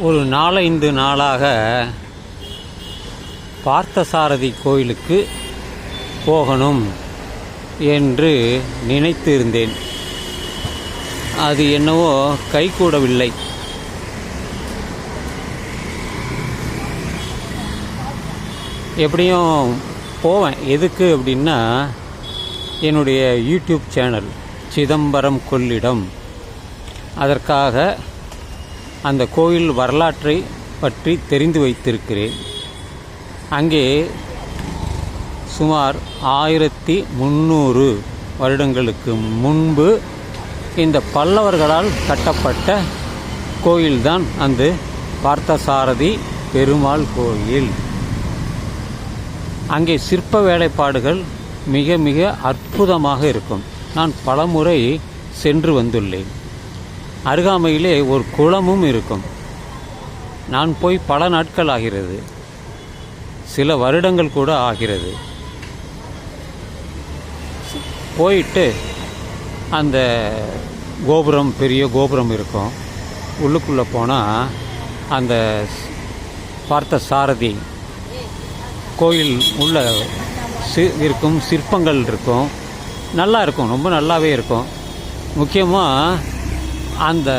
ஒரு நாலைந்து நாளாக பார்த்தசாரதி கோயிலுக்கு போகணும் என்று நினைத்து இருந்தேன் அது என்னவோ கைகூடவில்லை. எப்படியும் போவேன். எதுக்கு அப்படின்னா என்னுடைய யூடியூப் சேனல் சிதம்பரம் கொள்ளிடம். அதற்காக அந்த கோயில் வரலாற்றை பற்றி தெரிந்து வைத்திருக்கிறேன். அங்கே சுமார் ஆயிரத்தி முந்நூறு வருடங்களுக்கு முன்பு இந்த பல்லவர்களால் கட்டப்பட்ட கோயில்தான் அந்த பார்த்தசாரதி பெருமாள் கோயில். அங்கே சிற்ப வேலைப்பாடுகள் மிக மிக அற்புதமாக இருக்கும். நான் பலமுறை சென்று வந்துள்ளேன். அருகாமையிலே ஒரு குளமும் இருக்கும். நான் போய் பல நாட்கள் ஆகிறது. சில வருடங்கள் கூட ஆகிறது. போயிட்டு அந்த கோபுரம் பெரிய கோபுரம் இருக்கும். உள்ளுக்குள்ளே போனால் அந்த பார்த்த சாரதி கோயில் உள்ள சி இருக்கும் சிற்பங்கள் இருக்கும். நல்லா இருக்கும் ரொம்ப நல்லாவே இருக்கும். முக்கியமாக அந்த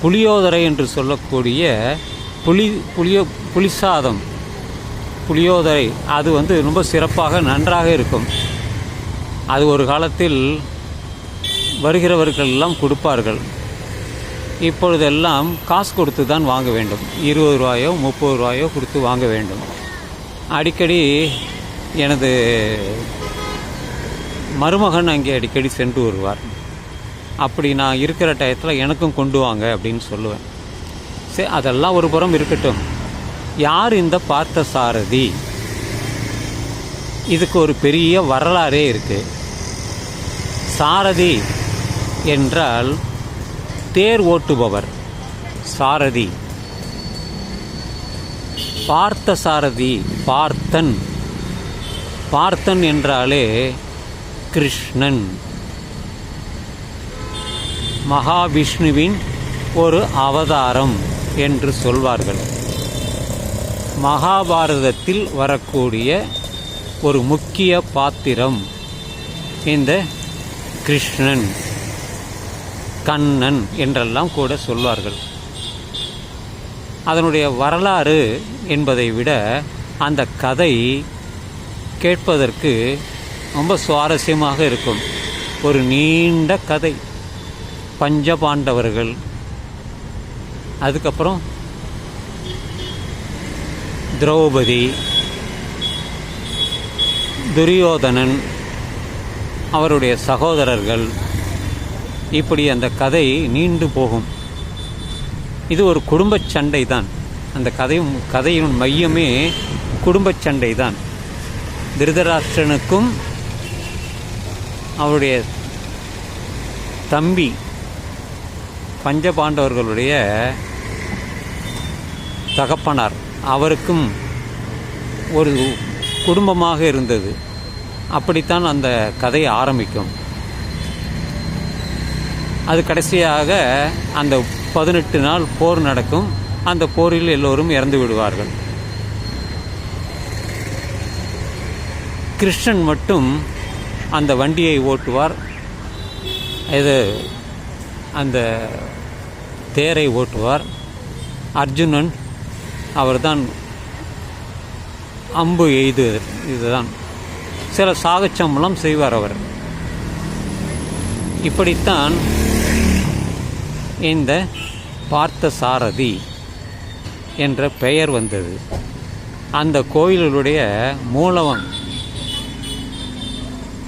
புளியோதரை என்று சொல்லக்கூடிய புளி புளியோ புளிசாதம் புளியோதரை அது வந்து ரொம்ப சிறப்பாக நன்றாக இருக்கும். அது ஒரு காலத்தில் வருகிறவர்கள் எல்லாம் கொடுப்பார்கள். இப்பொழுதெல்லாம் காசு கொடுத்து தான் வாங்க வேண்டும். இருபது ரூபாயோ முப்பது ரூபாயோ கொடுத்து வாங்க வேண்டும். அடிக்கடி எனது மருமகன் அங்கே அடிக்கடி சென்று வருவார். அப்படி நான் இருக்கிற டயத்தில் எனக்கும் கொண்டு வாங்க அப்படின்னு சொல்லுவேன். சரி அதெல்லாம் ஒரு புறம் இருக்கட்டும். யார் இந்த பார்த்த சாரதி இதுக்கு ஒரு பெரிய வரலாறே இருக்குது சாரதி என்றால் தேர் ஓட்டுபவர். சாரதி. பார்த்த சாரதி பார்த்தன். பார்த்தன் என்றாலே கிருஷ்ணன். மகாவிஷ்ணுவின் ஒரு அவதாரம் என்று சொல்வார்கள். மகாபாரதத்தில் வரக்கூடிய ஒரு முக்கிய பாத்திரம் இந்த கிருஷ்ணன் கண்ணன் என்றெல்லாம் கூட சொல்வார்கள். அதனுடைய வரலாறு என்பதை விட அந்த கதை கேட்பதற்கு ரொம்ப சுவாரஸ்யமாக இருக்கும். ஒரு நீண்ட கதை. பஞ்சபாண்டவர்கள். அதுக்கப்புறம் திரௌபதி துரியோதனன் அவருடைய சகோதரர்கள். இப்படி அந்த கதை நீண்டு போகும். இது ஒரு குடும்ப சண்டை தான் அந்த கதையும் கதையின் மையமே குடும்ப சண்டை தான் திருதராஷ்டிரனுக்கும் அவருடைய தம்பி பஞ்ச பாண்டவர்களுடைய தகப்பனார். அவருக்கும் ஒரு குடும்பமாக இருந்தது. அப்படித்தான் அந்த கதை ஆரம்பிக்கும். அது கடைசியாக அந்த பதினெட்டு நாள் போர் நடக்கும். அந்த போரில் எல்லோரும் இறந்து விடுவார்கள். கிருஷ்ணன் மட்டும் அந்த வண்டியை ஓட்டுவார். இது அந்த தேரை ஓட்டுவார். அர்ஜுனன் அவர்தான் அம்பு எய்து இதுதான். சில சாகச்சம்பளம் செய்வார் அவர். இப்படித்தான் இந்த பார்த்த சாரதி என்ற பெயர் வந்தது. அந்த கோயிலுடைய மூலவன்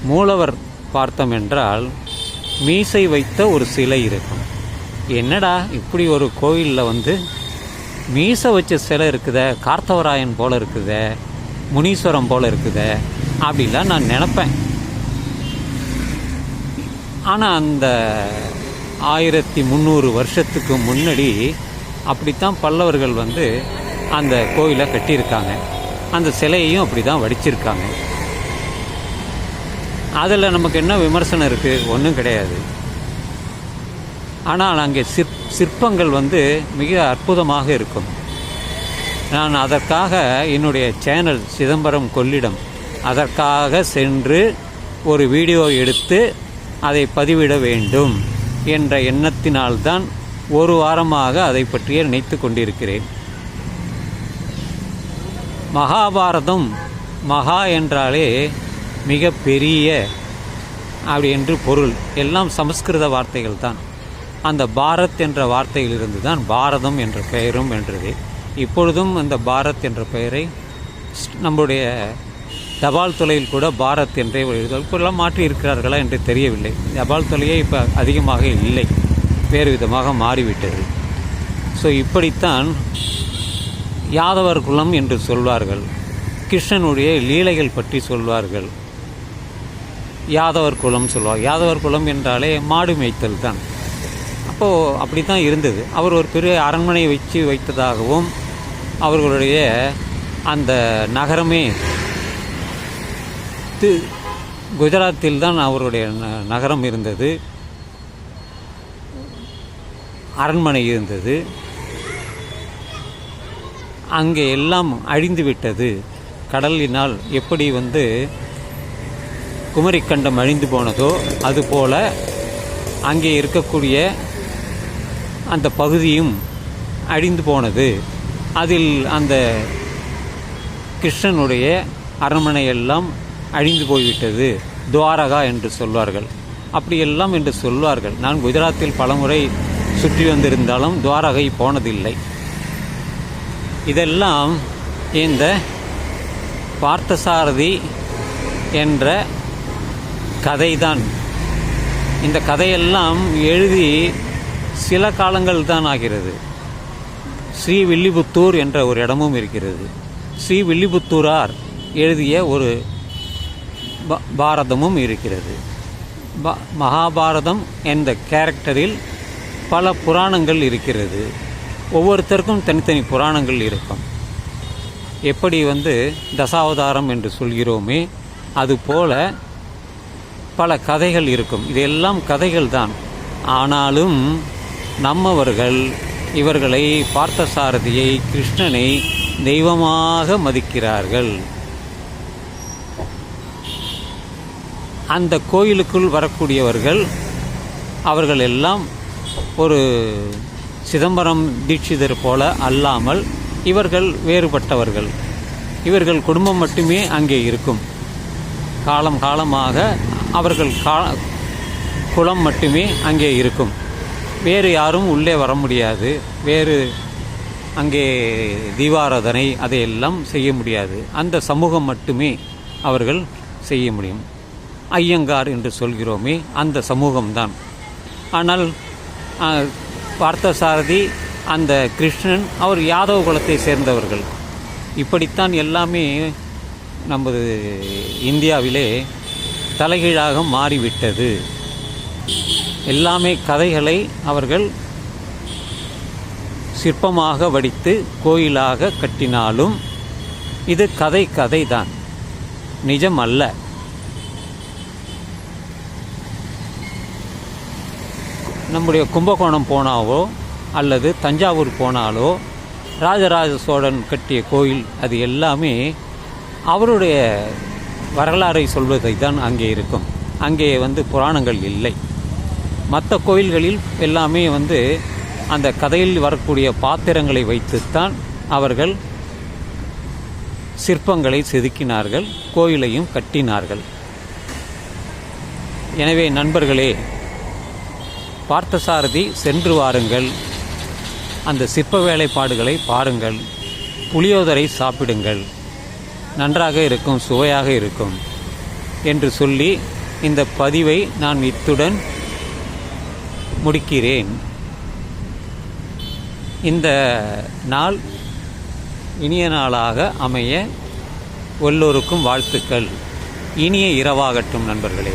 மூலவர் பார்த்தோம் என்றால் மீசை வைத்த ஒரு சிலை இருக்கும். என்னடா இப்படி ஒரு கோயிலில் வந்து மீசை வச்ச சிலை இருக்குத கார்த்தவராயன் போல் இருக்குத முனீஸ்வரம் போல் இருக்குதே அப்படிலாம் நான் நினப்பேன். ஆனால் அந்த ஆயிரத்தி முந்நூறு வருஷத்துக்கு முன்னாடி அப்படித்தான் பல்லவர்கள் வந்து அந்த கோயிலை கட்டியிருக்காங்க. அந்த சிலையையும் அப்படி தான் வடிச்சிருக்காங்க. அதில் நமக்கு என்ன விமர்சனம் இருக்குது ஒன்றும் கிடையாது. ஆனால் அங்கே சிற் சிற்பங்கள் வந்து மிக அற்புதமாக இருக்கும். நான் அதற்காக என்னுடைய சேனல் சிதம்பரம் கொள்ளிடம் அதற்காக சென்று ஒரு வீடியோ எடுத்து அதை பதிவிட வேண்டும் என்ற எண்ணத்தினால்தான் ஒரு வாரமாக அதை பற்றியே நினைத்து கொண்டிருக்கிறேன். மகாபாரதம் மகா என்றாலே மிக பெரிய அப்படி என்று பொருள். எல்லாம் சமஸ்கிருத வார்த்தைகள் தான் அந்த பாரத் என்ற வார்த்தையிலிருந்து தான் பாரதம் என்ற பெயரும் என்றது இப்பொழுதும் அந்த பாரத் என்ற பெயரை ஸ்- நம்முடைய தபால் துளையில் கூட பாரத் என்றே எழுதுவார். இப்பெல்லாம் மாற்றி இருக்கிறார்களா என்று தெரியவில்லை. தபால் துளையே இப்போ அதிகமாக இல்லை. வேறு விதமாக மாறிவிட்டது. ஸோ இப்படித்தான் யாதவர் குலம் என்று சொல்வார்கள். கிருஷ்ணனுடைய லீலைகள் பற்றி சொல்வார்கள். யாதவர் குலம் சொல்லுவார் யாதவர் குலம் என்றாலே மாடு மேய்த்தல் தான். அப்போது அப்படி தான் இருந்தது. அவர் ஒரு பெரிய அரண்மனை வச்சு வைத்ததாகவும் அவர்களுடைய அந்த நகரமே தி- குஜராத்தில் தான் அவருடைய ந- நகரம் இருந்தது. அரண்மனை இருந்தது. அங்கே எல்லாம் அழிந்து விட்டது. கடலினால் எப்படி வந்து குமரிக்கண்டம் அழிந்து போனதோ அதுபோல் அங்கே இருக்கக்கூடிய அந்த பகுதியும் அழிந்து போனது. அதில் அந்த கிருஷ்ணனுடைய அரண்மனை எல்லாம் அழிந்து போய்விட்டது. துவாரகா என்று சொல்வார்கள். அப்படியெல்லாம் என்று சொல்வார்கள். நான் குஜராத்தில் பலமுறை சுற்றி வந்திருந்தாலும் துவாரகை போனதில்லை. இதெல்லாம் இந்த பார்த்தசாரதி என்ற கதைதான். இந்த கதையெல்லாம் எழுதி சில காலங்கள் தான் ஆகிறது. ஸ்ரீ வில்லிபுத்தூர் என்ற ஒரு இடமும் இருக்கிறது. ஸ்ரீ வில்லிபுத்தூரார் எழுதிய ஒரு பாரதமும் இருக்கிறது. மகாபாரதம் என்ற கேரக்டரில் பல புராணங்கள் இருக்கிறது. ஒவ்வொருத்தருக்கும் தனித்தனி புராணங்கள் இருக்கும். எப்படி வந்து தசாவதாரம் என்று சொல்கிறோமே அதுபோல பல கதைகள் இருக்கும். இதெல்லாம் கதைகள் தான். ஆனாலும் நம்மவர்கள் இவர்களை பார்த்தசாரதியை கிருஷ்ணனை தெய்வமாக மதிக்கிறார்கள். அந்த கோயிலுக்குள் வரக்கூடியவர்கள் அவர்கள் எல்லாம் ஒரு சிதம்பரம் தீட்சிதர் போல அல்லாமல் இவர்கள் வேறுபட்டவர்கள். இவர்கள் குடும்பம் மட்டுமே அங்கே இருக்கும். காலம் காலமாக அவர்கள் கா குலம் மட்டுமே அங்கே இருக்கும். வேறு யாரும் உள்ளே வர முடியாது. வேறு அங்கே தீபாராதனை அதையெல்லாம் செய்ய முடியாது. அந்த சமூகம் மட்டுமே அவர்கள் செய்ய முடியும். ஐயங்கார் என்று சொல்கிறோமே அந்த சமூகம்தான். ஆனால் பார்த்தசாரதி அந்த கிருஷ்ணன் அவர் யாதவ குலத்தை சேர்ந்தவர்கள். இப்படித்தான் எல்லாமே நமது இந்தியாவிலே தலைகீழாக மாறிவிட்டது. எல்லாமே கதைகளை அவர்கள் சிற்பமாக வடித்து கோயிலாக கட்டினாலும் இது கதை கதை தான் நிஜம் அல்ல. நம்முடைய கும்பகோணம் போனாவோ அல்லது தஞ்சாவூர் போனாலோ ராஜராஜ சோழன் கட்டிய கோயில் அது எல்லாமே அவருடைய வரலாறை சொல்வதை தான் அங்கே இருக்கும். அங்கே வந்து புராணங்கள் இல்லை. மற்ற கோயில்களில் எல்லாமே வந்து அந்த கதையில் வரக்கூடிய பாத்திரங்களை வைத்துத்தான் அவர்கள் சிற்பங்களை செதுக்கினார்கள் கோயிலையும் கட்டினார்கள். எனவே நண்பர்களே பார்த்தசாரதி சென்று வாருங்கள். அந்த சிற்ப வேலைப்பாடுகளை பாருங்கள். புளியோதரை சாப்பிடுங்கள். நன்றாக இருக்கும் சுவையாக இருக்கும் என்று சொல்லி இந்த பதிவை நான் இத்துடன் முடிக்கிறேன். இந்த நாள் இனிய நாளாக அமைய எல்லோருக்கும் வாழ்த்துக்கள். இனிய இரவாகட்டும் நண்பர்களே.